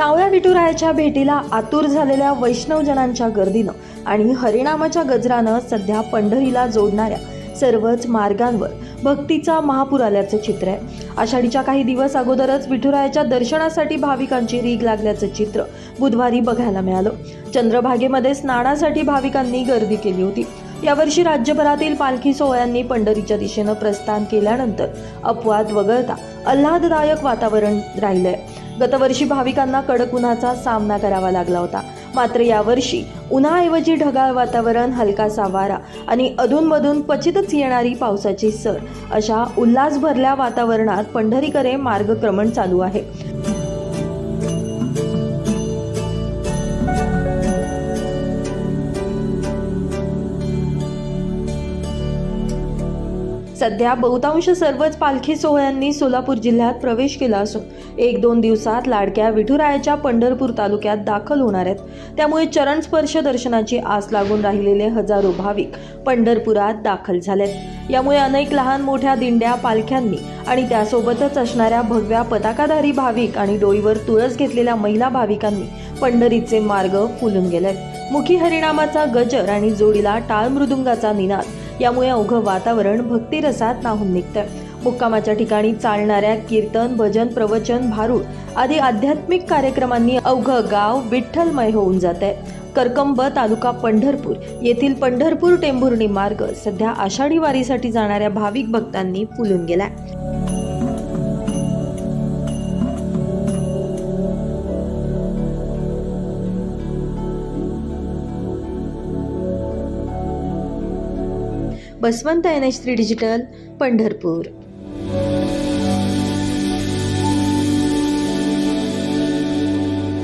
सावळ्या विठुरायाच्या भेटीला आतुर झालेल्या वैष्णवजनांच्या गर्दीनं आणि हरिनामाच्या गजरानं सध्या पंढरीला जोडणाऱ्या सर्वच मार्गांवर भक्तीचा महापूर आल्याचं चित्र आहे. आषाढीच्या काही दिवस अगोदरच विठुरायाच्या दर्शनासाठी भाविकांची रीग लागल्याचं चित्र बुधवारी बघायला मिळालं. चंद्रभागेमध्ये स्नानासाठी भाविकांनी गर्दी केली होती. यावर्षी राज्यभरातील पालखी सोहळ्यांनी पंढरीच्या दिशेनं प्रस्थान केल्यानंतर अपवाद वगळता आल्हाददायक वातावरण राहिलंय. गतवर्षी भाविकांना कडक उन्हाचा सामना करावा लागला होता. मात्र यावर्षी उन्हाऐवजी ढगाळ वातावरण हलकासा वारा आणि अधूनमधून क्वचितच येणारी पावसाची सर अशा उल्हास भरल्या वातावरणात पंढरीकडे मार्गक्रमण चालू आहे. सध्या बहुतांश सर्वच पालखी सोहळ्यांनी सोलापूर जिल्ह्यात प्रवेश केला असून एक दोन दिवसात लाडक्या विठुरायाच्या पंढरपूर तालुक्यात दाखल होणार आहेत. त्यामुळे चरणस्पर्श दर्शनाची आस लागून राहिलेले हजारो भाविक पंढरपुरात दाखल झालेत. यामुळे अनेक लहान मोठ्या दिंड्या पालख्यांनी आणि त्यासोबतच असणाऱ्या भगव्या पताकाधारी भाविक आणि डोईवर तुळस घेतलेल्या महिला भाविकांनी पंढरीचे मार्ग फुलून गेलेत. मुखी हरिणामाचा गजर आणि जोडीला टाळ मृदुंगाचा निनाद यामुळे अवघं वातावरण भक्तिरसात नाहून निघतं मुक्कामाच्या ठिकाणी चालणाऱ्या कीर्तन भजन प्रवचन भारूड आदी आध्यात्मिक कार्यक्रमांनी अवघं गाव विठ्ठलमय होऊन जात आहे करकंब तालुका पंढरपूर येथील पंढरपूर टेंभुर्णी मार्ग सध्या आषाढी वारीसाठी जाणाऱ्या भाविक भक्तांनी फुलून गेलाय. Basavant N H three digital Pandharpur.